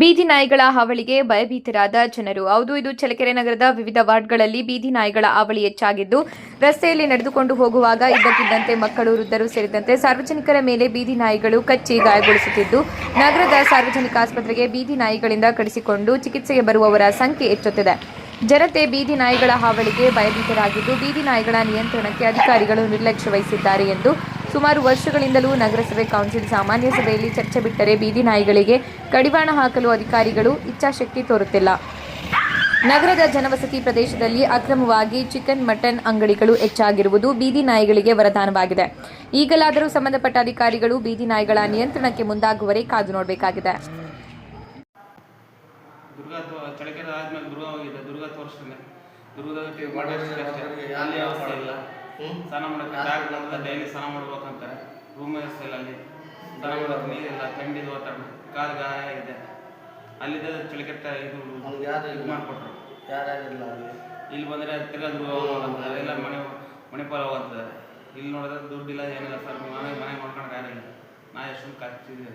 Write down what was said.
ಬೀದಿ ನಾಯಿಗಳ ಹಾವಳಿಗೆ ಭಯಭೀತರಾದ ಜನರು. ಹೌದು, ಇದು ಚಳ್ಳಕೆರೆ ನಗರದ ವಿವಿಧ ವಾರ್ಡ್ಗಳಲ್ಲಿ ಬೀದಿ ನಾಯಿಗಳ ಹಾವಳಿ ಹೆಚ್ಚಾಗಿದ್ದು, ರಸ್ತೆಯಲ್ಲಿ ನಡೆದುಕೊಂಡು ಹೋಗುವಾಗ ಇದ್ದಕ್ಕಿದ್ದಂತೆ ಮಕ್ಕಳು, ವೃದ್ಧರು ಸೇರಿದಂತೆ ಸಾರ್ವಜನಿಕರ ಮೇಲೆ ಬೀದಿ ನಾಯಿಗಳು ಕಚ್ಚಿ ಗಾಯಗೊಳಿಸುತ್ತಿದ್ದು, ನಗರದ ಸಾರ್ವಜನಿಕ ಆಸ್ಪತ್ರೆಗೆ ಬೀದಿ ನಾಯಿಗಳಿಂದ ಕಡಿಸಿಕೊಂಡು ಚಿಕಿತ್ಸೆಗೆ ಬರುವವರ ಸಂಖ್ಯೆ ಹೆಚ್ಚುತ್ತಿದೆ. ಜನತೆ ಬೀದಿ ನಾಯಿಗಳ ಹಾವಳಿಗೆ ಭಯಭೀತರಾಗಿದ್ದು, ಬೀದಿ ನಾಯಿಗಳ ನಿಯಂತ್ರಣಕ್ಕೆ ಅಧಿಕಾರಿಗಳು ನಿರ್ಲಕ್ಷ್ಯ ವಹಿಸಿದ್ದಾರೆ ಎಂದು ಸುಮಾರು ವರ್ಷಗಳಿಂದಲೂ ನಗರಸಭೆ ಕೌನ್ಸಿಲ್ ಸಾಮಾನ್ಯ ಸಭೆಯಲ್ಲಿ ಚರ್ಚೆ ಬಿಟ್ಟರೆ ಬೀದಿ ನಾಯಿಗಳಿಗೆ ಕಡಿವಾಣ ಹಾಕಲು ಅಧಿಕಾರಿಗಳು ಇಚ್ಛಾಶಕ್ತಿ ತೋರುತ್ತಿಲ್ಲ. ನಗರದ ಜನವಸತಿ ಪ್ರದೇಶದಲ್ಲಿ ಅಕ್ರಮವಾಗಿ ಚಿಕನ್ ಮಟನ್ ಅಂಗಡಿಗಳು ಹೆಚ್ಚಾಗಿರುವುದು ಬೀದಿ ನಾಯಿಗಳಿಗೆ ವರದಾನವಾಗಿದೆ. ಈಗಲಾದರೂ ಸಂಬಂಧಪಟ್ಟ ಅಧಿಕಾರಿಗಳು ಬೀದಿ ನಾಯಿಗಳ ನಿಯಂತ್ರಣಕ್ಕೆ ಮುಂದಾಗುವರೇ ಕಾದು ನೋಡಬೇಕಾಗಿದೆ. ದುರ್ಗಾ ಸ್ನಾನ ಮಾಡಕ್ಕೆ ಡೈರೆಕ್ಟ್ ಬಂದ್ರೆ ಡೈಲಿ ಸ್ನಾನ ಮಾಡ್ಬೇಕಂತಾರೆ. ರೂಮ್ ವ್ಯವಸ್ಥೆ ಇಲ್ಲ ಅಲ್ಲಿ. ಸ್ನಾನ ಮಾಡೋಕೆ ನೀರಿಲ್ಲ ಥಂಡಿದು ವಾತಾವರಣ. ಕಾಲು ಗಾಯ ಇದೆ. ಅಲ್ಲಿದ್ದ ಚಳಿಕೆಟ್ಟ ಇದು ಯಾರು ಇದು ಮಾಡಿಕೊಟ್ರು. ಇಲ್ಲಿ ಬಂದರೆ ತಿರ್ಗಾ ದುರ್ಗ ಹೋಗಂತಾರೆ ಎಲ್ಲ ಮನೆ ಮಣಿಪಾಲ ಹೋಗಂತಾರೆ ಇಲ್ಲಿ ನೋಡಿದ್ರೆ ದುಡ್ಡಿಲ್ಲ ಏನಿಲ್ಲ ಸರ್. ಮನೆ ಮನೆ ಮಾಡ್ಕೊಂಡು ಯಾರಿಲ್ಲ ನಾ ಎಷ್ಟು ಖರ್ಚಿದೆ.